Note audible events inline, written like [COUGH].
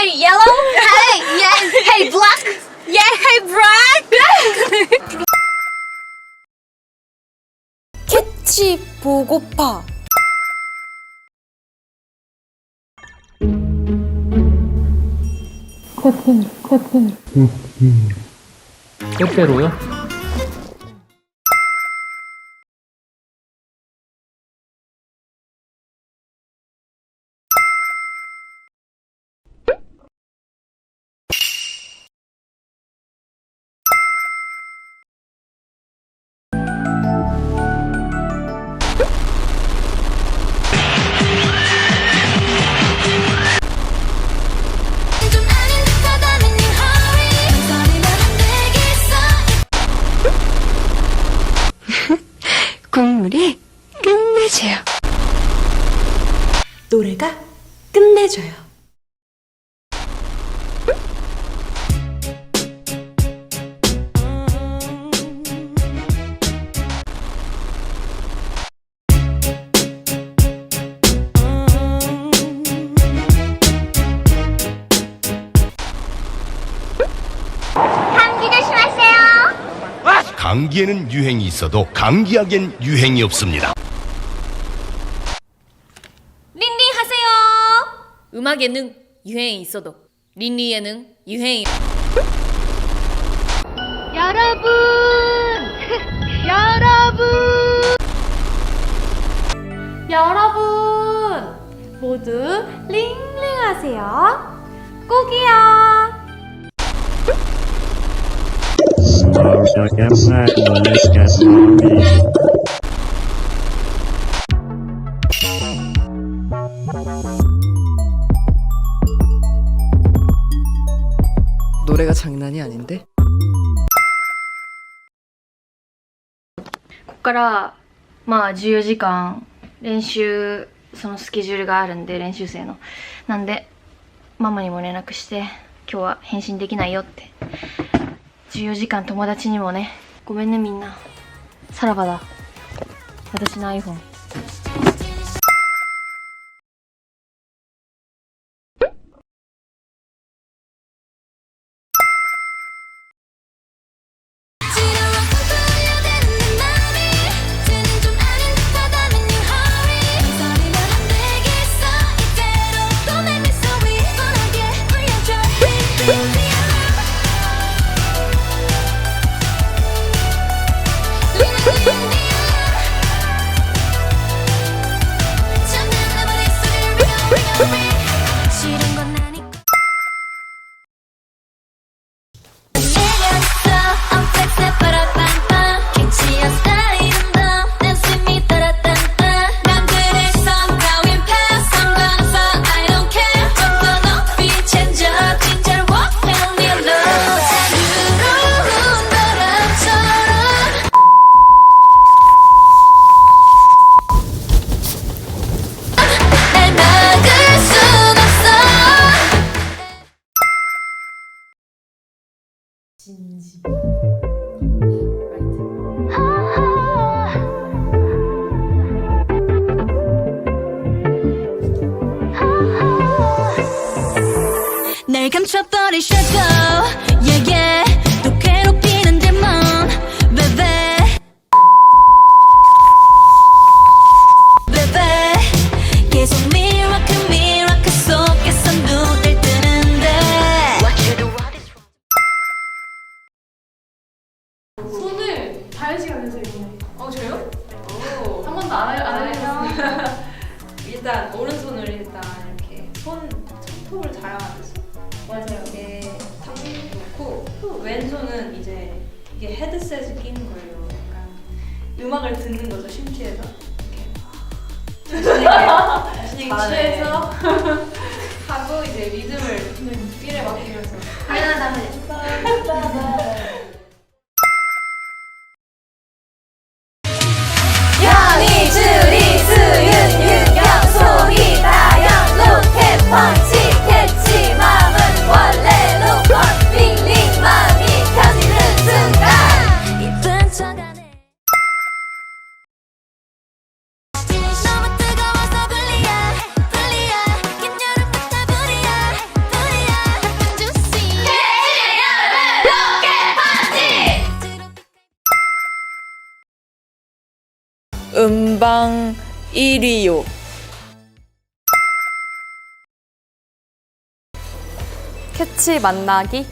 Hey yellow. Hey yes. Hey black. Yeah. Hey black. 캐치 보고파 빼빼로요? 국물이 끝내줘요. 노래가 끝내줘요 감기에는 유행이 있어도 감기약엔 유행이 없습니다. 린리 하세요. 음악에는 유행이 있어도 린리에는 유행이. 여러분, [LAUGHS] 여러분, 여러분 모두 링링하세요. 꼭이요. 노래가 장난이 아닌데? ここからまあ14時間練習そのスケジュールがあるんで練習生のなんでママにも連絡して今日は返信できないよって 14時間友達にもね。ごめんねみんな。さらばだ。私の iPhone 为你。 날 감춰버릴 shadow yeah yeah 손을 씨가 내세요 이번에. 어 저요? 한 번도 안, 해요. [LAUGHS] 일단 오른손을 일단 이렇게 손 손톱을 자랑하듯이 맞아요. 이렇게 탁 놓고 왼손은 이제 이게 헤드셋을 끼는 거예요. 약간 음악을 듣는 거죠 심취해서 이렇게 자신에게 [LAUGHS] 자신에게 취해서 [LAUGHS] 하고 이제 리듬을 삘에 맡기면서 연희, 음방 1위요. 캐치 만나기